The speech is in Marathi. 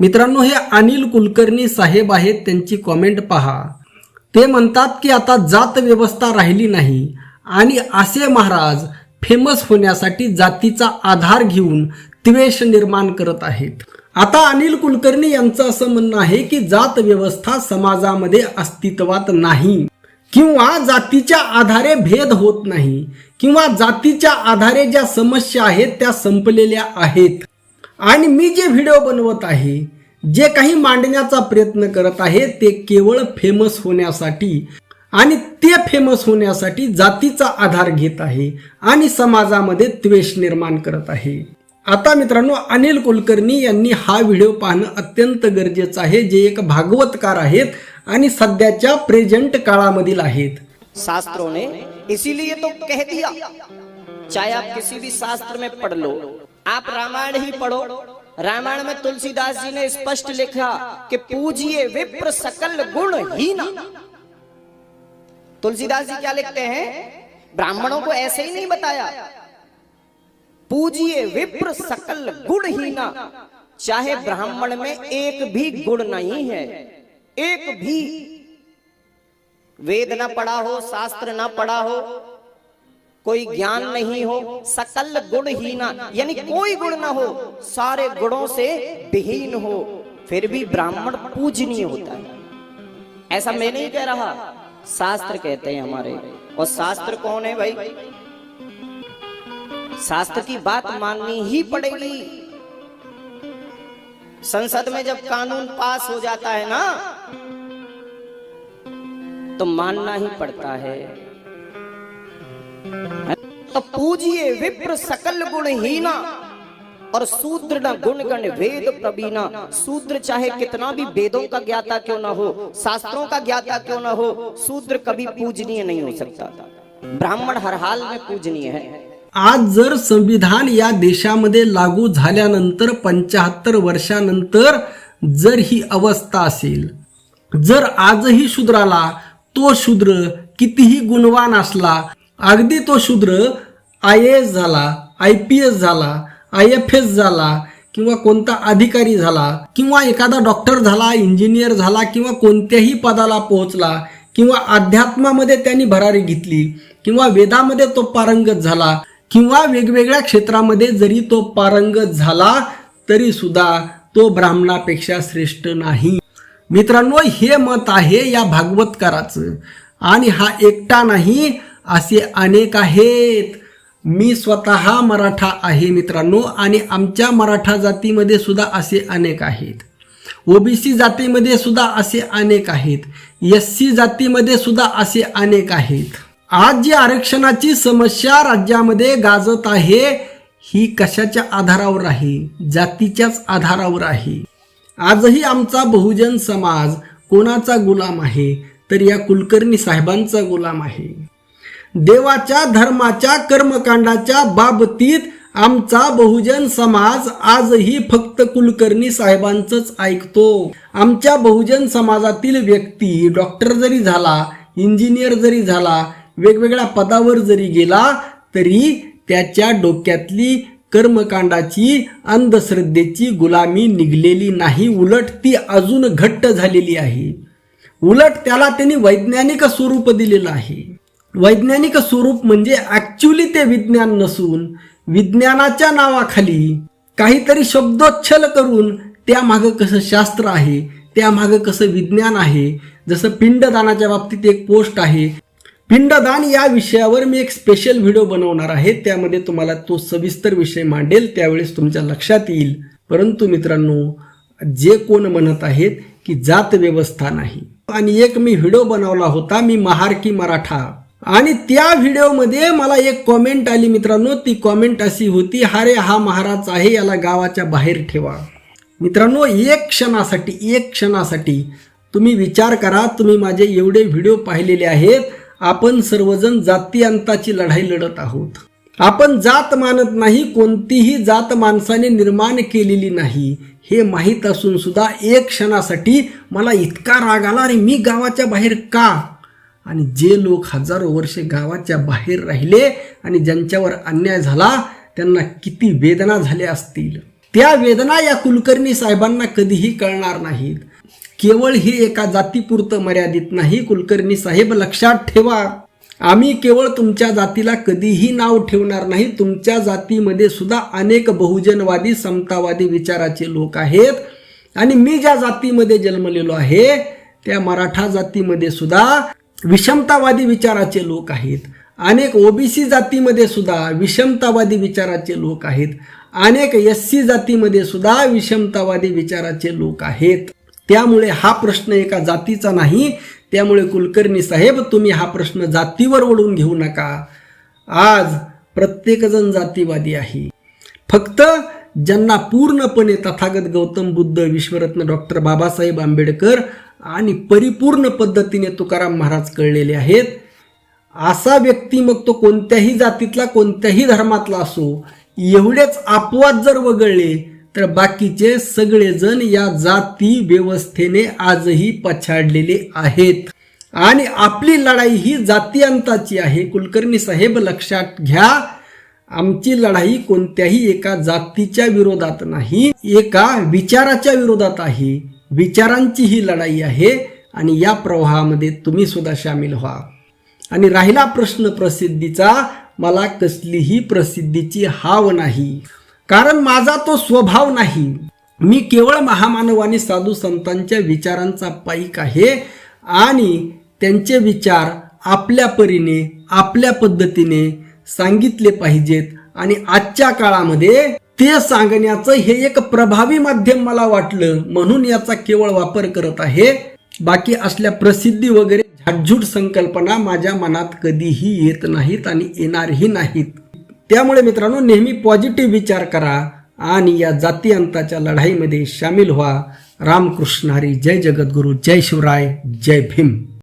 मित्रांनो हे अनिल कुलकर्णी साहेब आहेत त्यांची कॉमेंट पहा. ते म्हणतात की आता जात व्यवस्था राहिली नाही आणि असे महाराज फेमस होण्यासाठी जातीचा आधार घेऊन द्वेष निर्माण करत आहेत. आता अनिल कुलकर्णी यांचं असं म्हणणं आहे की जात व्यवस्था समाजामध्ये अस्तित्वात नाही किंवा जातीच्या आधारे भेद होत नाही किंवा जातीच्या आधारे ज्या समस्या आहेत त्या संपलेल्या आहेत. आणि मी जे व्हिडिओ बनवत आहे जे काही मांडण्याचा प्रयत्न करत आहे ते केवळ फेमस होण्यासाठी आणि ते फेमस होण्यासाठी जातीचा आधार घेत आहे आणि समाजामध्ये द्वेष निर्माण करत आहे. आता मित्रांनो अनिल कुलकर्णी यांनी हा व्हिडिओ पाहणं अत्यंत गरजेचं आहे जे एक भागवतकार आहेत आणि सध्याच्या प्रेझेंट काळामधील आहेत. शास्त्रों ने इसीलिए तो कह दिया चाहे आप किसी भी शास्त्र में पढ़ लो आप रामायण ही पढ़ो। रामायण में तुलसीदास जी ने स्पष्ट लिखा कि पूजिए विप्र सकल गुण ही ना तुलसीदास जी क्या लिखते हैं? ब्राह्मणों को ऐसे ही नहीं बताया। पूजिए विप्र सकल गुण ही ना चाहे ब्राह्मण में एक भी गुण नहीं है। एक भी। वेद ना पढ़ा हो, शास्त्र ना पढ़ा हो कोई ज्ञान नहीं हो सकल गुण ही ना यानी कोई गुण ना हो सारे गुणों से विहीन हो फिर भी ब्राह्मण पूजनीय होता है। ऐसा मैं नहीं कह रहा शास्त्र कहते हैं हमारे। और शास्त्र कौन है भाई? शास्त्र की बात माननी ही पड़ेगी। संसद में जब कानून पास हो जाता है ना तो मानना ही पड़ता है। तो पूजिए विप्र सकल गुण हीना और शूद्र ना गुण गण वेद प्रवीणा। शूद्र चाहे कितना भी वेदों का ज्ञाता क्यों ना हो शास्त्रों का ज्ञाता क्यों ना हो शूद्र कभी पूजनीय नहीं हो सकता। ब्राह्मण हर हाल में पूजनीय है। आज जर संविधान या देशामध्ये लागू झाल्यानंतर पंचाहत्तर वर्षानंतर जर ही अवस्था असेल जर आजही शूद्राला तो शूद्र कितीही गुणवान असला अगदी तो शूद्र आय एस झाला आय पी एस झाला आय एफ एस झाला किंवा कोणता अधिकारी झाला किंवा एखादा डॉक्टर झाला इंजिनियर झाला किंवा कोणत्याही पदाला पोहोचला किंवा अध्यात्मामध्ये त्यांनी भरारी घेतली किंवा वेदामध्ये तो पारंगत झाला किंवा वेगवेगळ्या क्षेत्रामध्ये जरी तो पारंगत झाला तरी सुद्धा तो ब्राह्मणापेक्षा श्रेष्ठ नाही. मित्रांनो हे मत आहे या भागवतकाराचं. आणि हा एकटा नाही असे अनेक आहेत. मी स्वतः मराठा आहे मित्रांनो आणि आमच्या मराठा जातीमध्ये सुद्धा असे अनेक आहेत. ओबीसी जातीमध्ये सुद्धा असे अनेक आहेत. एस सी जातीमध्ये सुद्धा असे अनेक आहेत. आज जी आरक्षणाची समस्या राज्यामध्ये गाजत आहे ही कशाच्या आधारावर आहे? जातीच्याच आधारावर आहे. आजही आमचा बहुजन समाज कोणाचा गुलाम आहे? तर या कुलकर्णी साहेबांचा गुलाम आहे. देवाच्या धर्माच्या कर्मकांडाच्या बाबतीत आमचा बहुजन समाज आजही फक्त कुलकर्णी साहेबांचंच ऐकतो. आमच्या बहुजन समाजातील व्यक्ती डॉक्टर जरी झाला इंजिनियर जरी झाला वेगवेगळ्या पदावर जरी गेला तरी त्याच्या डोक्यातली कर्मकांडाची अंधश्रद्धेची गुलामी निघलेली नाही. उलट ती अजून घट्ट झालेली आहे. उलट त्याला त्यांनी वैज्ञानिक स्वरूप दिलेलं आहे. वैज्ञानिक स्वरूप म्हणजे ॲक्च्युली ते विज्ञान नसून विज्ञानाच्या नावाखाली काहीतरी शब्दोच्छल करून त्यामागं कसं शास्त्र आहे त्यामागं कसं विज्ञान आहे जसं पिंडदानाच्या बाबतीत एक पोस्ट आहे. पिंडदान या विषयावर मी एक स्पेशल व्हिडिओ बनवणार आहे त्यामध्ये तुम्हाला तो सविस्तर विषय मांडेल त्यावेळेस तुमच्या लक्षात येईल. परंतु मित्रांनो जे कोण म्हणत आहेत की जात व्यवस्था नाही. आणि एक मी व्हिडिओ बनवला होता मी महार की मराठा. आणि त्या व्हिडिओमध्ये मला एक कॉमेंट आली मित्रांनो. ती कॉमेंट अशी होती अरे हा महाराज आहे याला गावाच्या बाहेर ठेवा. मित्रांनो एक क्षणासाठी एक क्षणासाठी तुम्ही विचार करा. तुम्ही माझे एवढे व्हिडिओ पाहिलेले आहेत. आपण सर्वजण जातीयंताची लढाई लढत आहोत. आपण जात मानत नाही कोणतीही जात माणसाने निर्माण केलेली नाही. हे माहीत असून सुद्धा एक क्षणासाठी मला इतका राग आला अरे मी गावाच्या बाहेर का? आणि जे लोक हजारो वर्षे गावाच्या बाहेर राहिले आणि ज्यांच्यावर अन्याय झाला त्यांना किती वेदना झाल्या असतील. त्या वेदना या कुलकर्णी साहेबांना कधीही कळणार नाहीत. केवळ हे एका जातीपुरतं मर्यादित नाही कुलकर्णी साहेब लक्षात ठेवा. आम्ही केवळ तुमच्या जातीला कधीही नाव ठेवणार नाही. तुमच्या जातीमध्ये सुद्धा अनेक बहुजनवादी समतावादी विचाराचे लोक आहेत. आणि मी ज्या जातीमध्ये जन्मलेलो आहे त्या मराठा जातीमध्ये सुद्धा विषमतावादी विचाराचे लोक आहेत. अनेक ओबीसी जातीमध्ये सुद्धा विषमतावादी विचाराचे लोक आहेत. अनेक एस सी जातीमध्ये सुद्धा विषमतावादी विचाराचे लोक आहेत. त्यामुळे हा प्रश्न एका जातीचा नाही. त्यामुळे कुलकर्णी साहेब तुम्ही हा प्रश्न जातीवर ओढून घेऊ नका. आज प्रत्येकजण जातीवादी आहे. फक्त ज्यांना पूर्णपणे तथागत गौतम बुद्ध विश्वरत्न डॉक्टर बाबासाहेब आंबेडकर आणि परिपूर्ण पद्धतीने तुकाराम महाराज कळलेले आहेत. असा व्यक्ती मग तो कोणत्याही जातीतला कोणत्याही धर्मातला असो एवढेच अपवाद जर वगळले तर बाकीचे सगळेजण या जाती व्यवस्थेने आजही पछाडलेले आहेत. आणि आपली लढाई ही जातीयांताची आहे. कुलकर्णी साहेब लक्षात घ्या आमची लढाई कोणत्याही एका जातीच्या विरोधात नाही एका विचाराच्या विरोधात आहे. विचारांची ही लढाई आहे आणि या प्रवाहामध्ये तुम्ही सुद्धा सामील व्हा. आणि राहिला प्रश्न प्रसिद्धीचा मला कसलीही प्रसिद्धीची हाव नाही. कारण माझा तो स्वभाव नाही. मी केवळ महामानव आणि साधू संतांच्या विचारांचा पाईक आहे आणि त्यांचे विचार आपल्या परीने आपल्या पद्धतीने सांगितले पाहिजेत आणि आजच्या काळामध्ये ते सांगण्याचं हे एक प्रभावी माध्यम मला वाटलं. म्हणून याचा केवळ वापर करत आहे. बाकी असल्या प्रसिद्धी वगैरे झाटझूट संकल्पना माझ्या मनात कधीही येत नाहीत आणि येणारही नाहीत. त्यामुळे मित्रांनो नेहमी पॉझिटिव्ह विचार करा आणि या जाती अंताच्या लढाईमध्ये सामील व्हा. रामकृष्ण हरी जय जगद्गुरु जय शिवराय जय भीम.